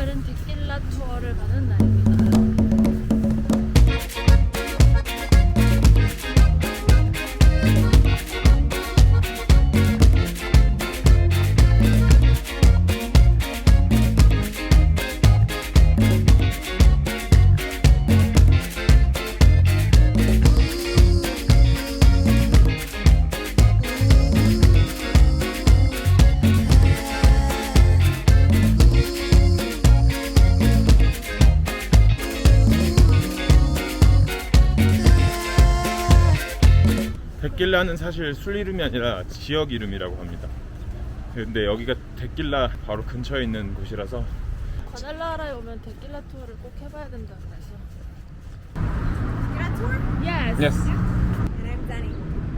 오늘은 데킬라 투어를 가는 날입니다. 데킬라는 사실 술 이름이 아니라 지역 이름이라고 합니다. 근데 여기가 데킬라 바로 근처에 있는 곳이라서 과달라라에 오면 데킬라 투어를 꼭 해봐야 된다 그래서. Yes. Yes. And I'm Dani.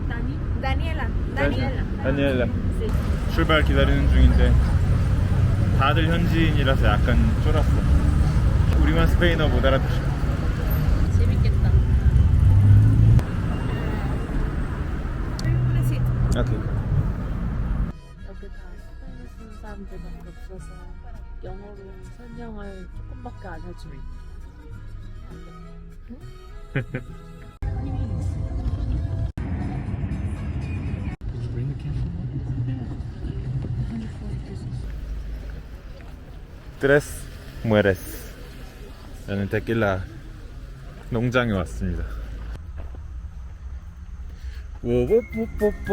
Dani. Daniela. Daniela. 다니엘라 출발 기다리는 중인데 다들 현지인이라서 약간 쫄았어. 우리만 스페인어 못 알아듣어. Seat. 오케이. 여기 다 스페인어 쓰는 사람들밖에 없어서 영어로 설명을 조금밖에 안 해줘. 트레스 무에레스 저는 데킬라 농장에 왔습니다 오뽀뽀뽀뽀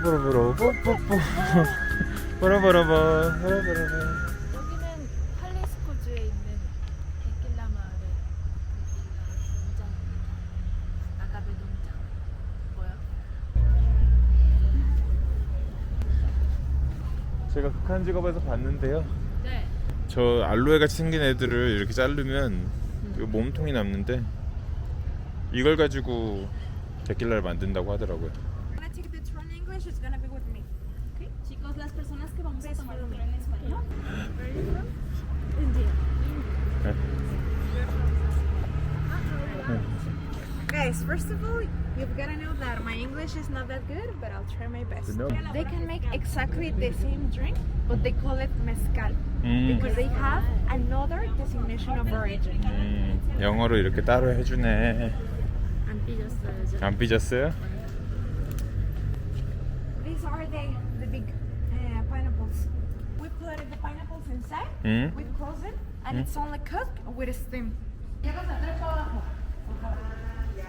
보로보로 뽀뽀뽀 보로보로보 보로보로보 여기는 할리스코주에 있는 데킬라 마을의 데킬라 농장입니다. 아가베 농장. 뭐야? 제가 극한 직업에서 봤는데요 네. 저 알로에 같이 생긴 애들을 이렇게 자르면 이 몸통이 남는데 이걸 가지고 데킬라를 만든다고 하더라고요 Wanna take the tour in English? It's gonna be with me. Okay? Chicos, las personas que vamos a Please tomar follow el me. tour en español. Guys, first of all, you've gotta know that my English is not that good, but I'll try my best. No. They can make exactly the same drink, but they call it mezcal 음, because they have another designation of origin. 음, 영어로 이렇게 따로 해주네 안 삐졌어요. 저. 안 삐졌어요? These are the the big uh, pineapples. We put the pineapples inside. 음? We close it, and it's only cooked with a steam.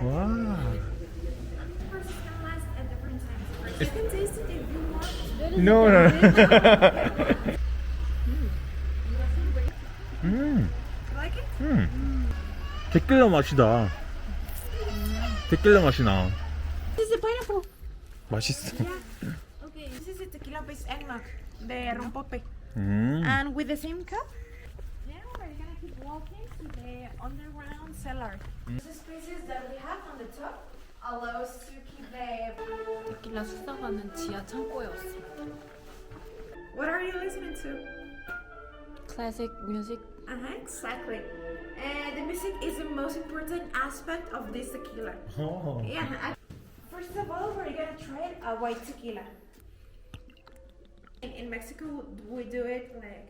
와 Process can last at different times. You can taste it if you want. No, no, no. 음, You like it? 음. 데킬라 맛이다. 데킬라 맛이 나. This is the pineapple. 맛있어. Okay. This is the tequila based eggnog, the rompope. 음. And with the same cup, now we're gonna keep walking to the underground cellar. The spaces that we have on the top allow us to keep the. 데킬라 숙성하는 지하 창고였습니다. What are you listening to? 클래식 뮤직 Uh huh, exactly. And the music is the most important aspect of this tequila. 어. Yeah. First of all, we're gonna try a white tequila. In, in Mexico, we do it like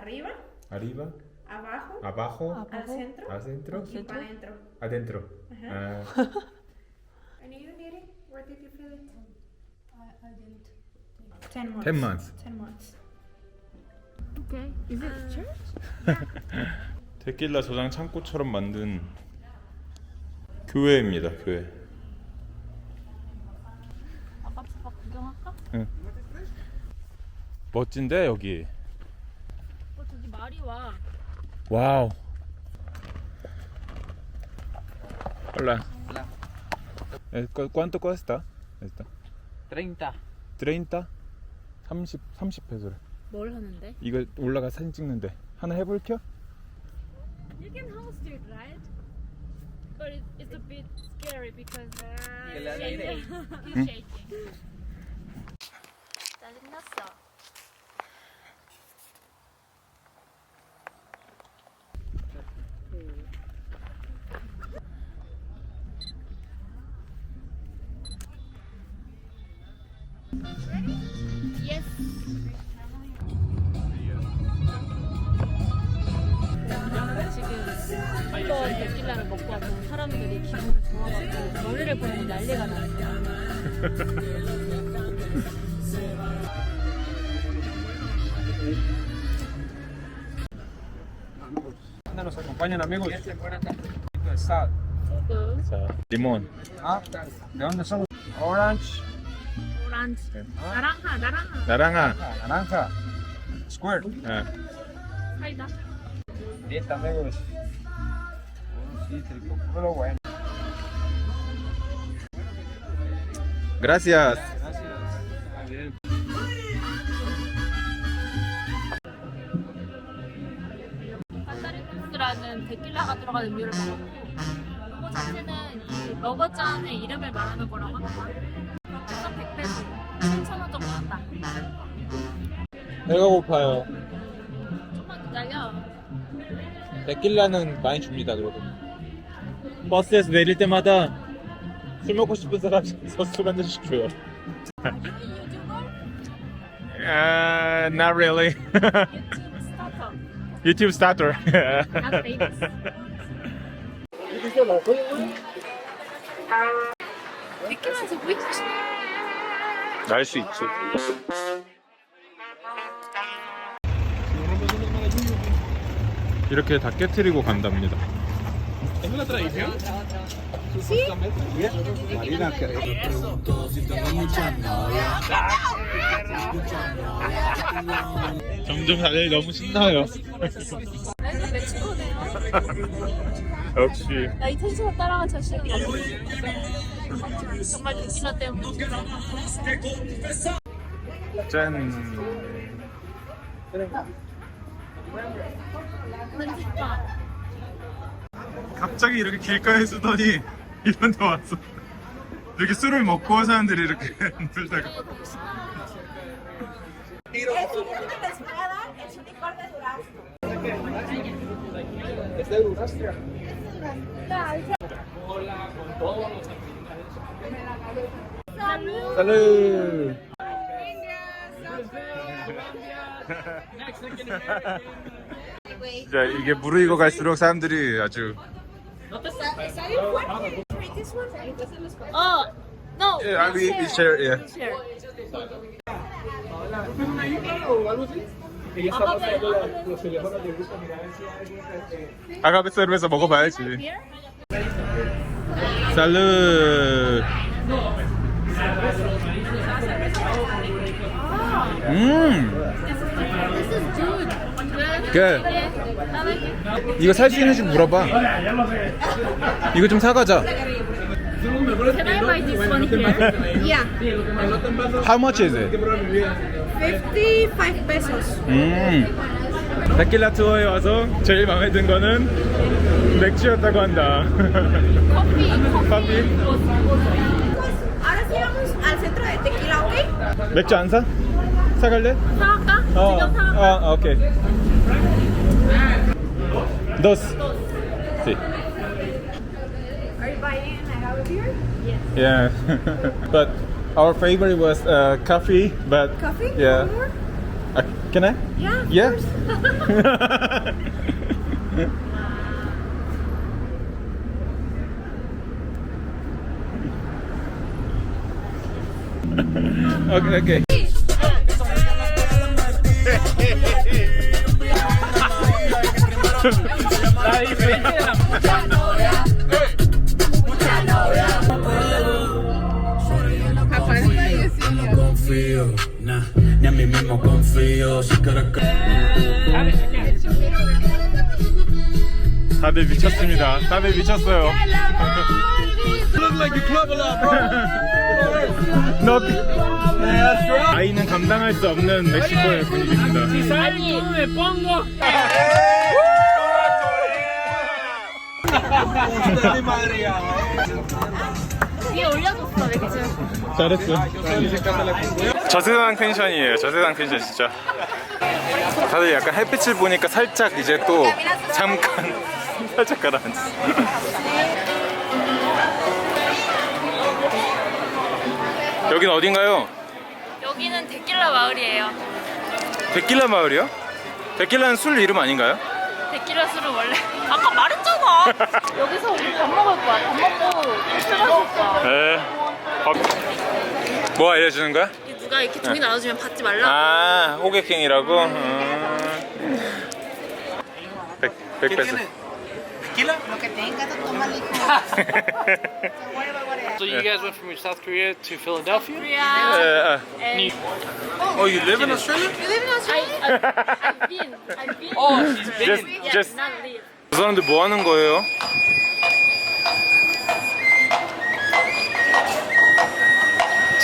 arriba, Arriba, abajo, abajo, al centro, adentro, y para adentro. adentro. Ajá. 아, And you, Neri, where did you feel it? I, I didn't. Ten months. 10 months. Ten months. Okay. Uh, is it church? 데킬라 저장 창고처럼 만든 교회입니다. 교회. 아깝아까 구경할까? 멋진데 여기. 어 저기 말이 와. 와우. Hola. Hola. ¿cu- ¿Cuánto cuesta? Esta. 30. 30? 30, 30 페소래. 뭘 하는데? 이거 올라가 사진 찍는데 하나 해볼게요? You can host it, right? But it, it's a bit scary because uh, Que le haga aire. he's shaking. 짜증났어. 머리를 보면 난리가 났어요. nos acompañan amigos. Sal. 자, 리몬. Ah, ¿De dónde son? Orange, 오란지. 나랑하, 나랑하. 나랑아. ah, naranja, squirt. 예. 사이다. Listo amigos. Un cítrico, puro bueno. Gracias. 카타리투스라는 데킬라가 들어간 음료를 먹었고 이거 자체는 이 러버잔의 이름을 말하는 거라고 합니다. 그래서 100페소, 7,000원 정도 한다. 배가 고파요. 좀만 기다려. 데킬라는 많이 줍니다, 그래도. 버스에서 내릴 때마다 술 먹고 싶은 사람 있어서 술 한 잔씩 줘요. Uh, not really. 유튜브 스타터. YouTube starter. Not famous. 왜 이렇게 날수 있지. 이렇게 다 깨트리고 간답니다. 점점 다들 너무 신나요. 역시 나이 텐션 따라간 자신은 없어. 정말 데킬라 때문에. 짠. 편집봐. 갑자기 이렇게 길가에 쓰더니 이런 데 왔어. 이렇게 술을 먹고 사람들이 이렇게 놀다가. 자 이게 무르익어 갈수록 사람들이 아주 어, no. 예, I mean, share, 예. share. 아가베 서브에서 먹어봐야지. 살루. 음. It. 이거 살 수 있는지 물어봐. 이거 좀 사가자. Can I buy this one here? Yeah, How much is it? 55 pesos. 음. 데킬라 투어에 와서 제일 마음에 든 거는 맥주였다고 한다. 커피, 커피? 커피. Ahora sí vamos al centro de tequila, ¿ok? 맥주 안 사? 사갈래? 사갈까? 어, 지금 사갈까? 어, 오케이. Dos. Sí. Are you buying a beer? Yeah. but our favorite was uh, coffee, but Coffee? Yeah. One more? Uh, can I? Yeah. of Yeah. course. okay, okay. 다들 미쳤습니다. 다들 미쳤어요. look like you club a lot, bro. 너 아이는 감당할 수 없는 멕시코의 분위기입니다. 아니, 위에 올려줬어, 맥주. 잘했어. 저세상 텐션이에요. 저세상 텐션 진짜. 다들 약간 햇빛을 보니까 살짝 이제 또 잠깐 살짝 가라앉았어. 여긴 어딘가요? 여기는 데킬라 마을이에요. 데킬라 마을이요? 데킬라는 술 이름 아닌가요? 데킬라 술은 원래 아까 말했잖아. 여기서 우리 밥 먹을 거야. 밥 먹고 술마실 거야. 네. 밥. 뭐 알려주는 거야? 이게 누가 이렇게 종이 나눠주면 받지 말라고. 아, 호객행이라고? 음. 백, 백 pesos. So you guys went from South Korea to Philadelphia? Korea. 예, And Oh, you live in Australia? I, I, I've been, I've been. Oh, Just, yeah, just. not live. 그 사람들 뭐 하는 거예요?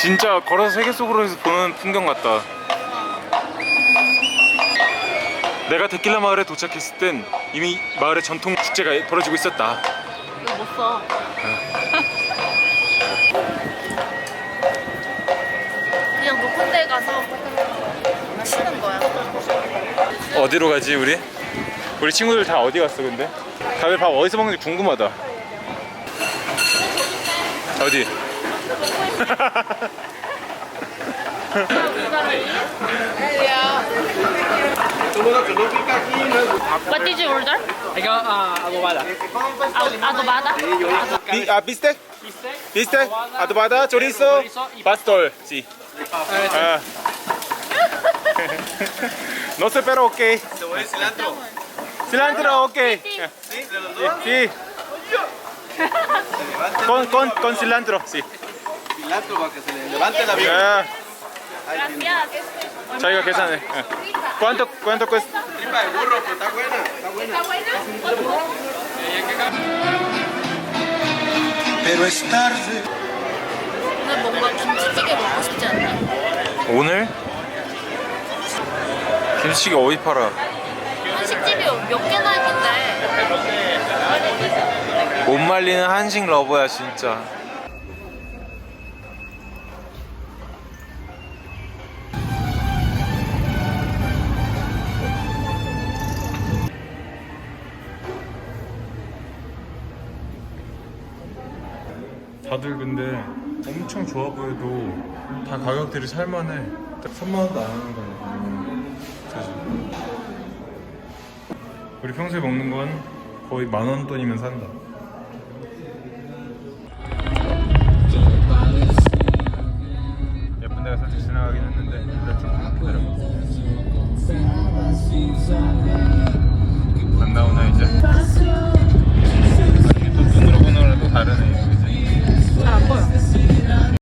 진짜 걸어서 세계 속으로 보는 풍경 같다. 내가 데킬라 마을에 도착했을 땐 이미 마을의 전통 축제가 벌어지고 있었다. 이거 못 써. 그냥 높은 데 가서 쉬는 거야. 어디로 가지 우리? 우리 친구들 다 어디 갔어 근데? 다들 밥 어디서 먹는지 궁금하다. 어디? What did you order? I got uh, adobada. Adobada? 비, 아 비스텍? 비스텍? 아도바다, 조리소, 바스톨, 지. 아. No sé, pero ok. Cilantro, ok. Sí. Con, con, con cilantro, sí. Cilantro para que se le levante la 아, Gracias. 자기가 계산해. 예. ¿Cuánto, cuánto cuesta? tripa de burro, pero está buena, está buena. Pero es tarde. 오늘 뭔가 김치찌개 먹고 싶지 않나? 오늘? 김치찌개 어디 팔아? 한식집이 몇 개나 있는데 못 말리는 한식 러버야 진짜. 다들 근데 엄청 좋아 보여도 다 가격들이 살만해. 3만 원도 안 하는 거네. 그지? 우리 평소에 먹는 건 거의 만원 돈이면 산다.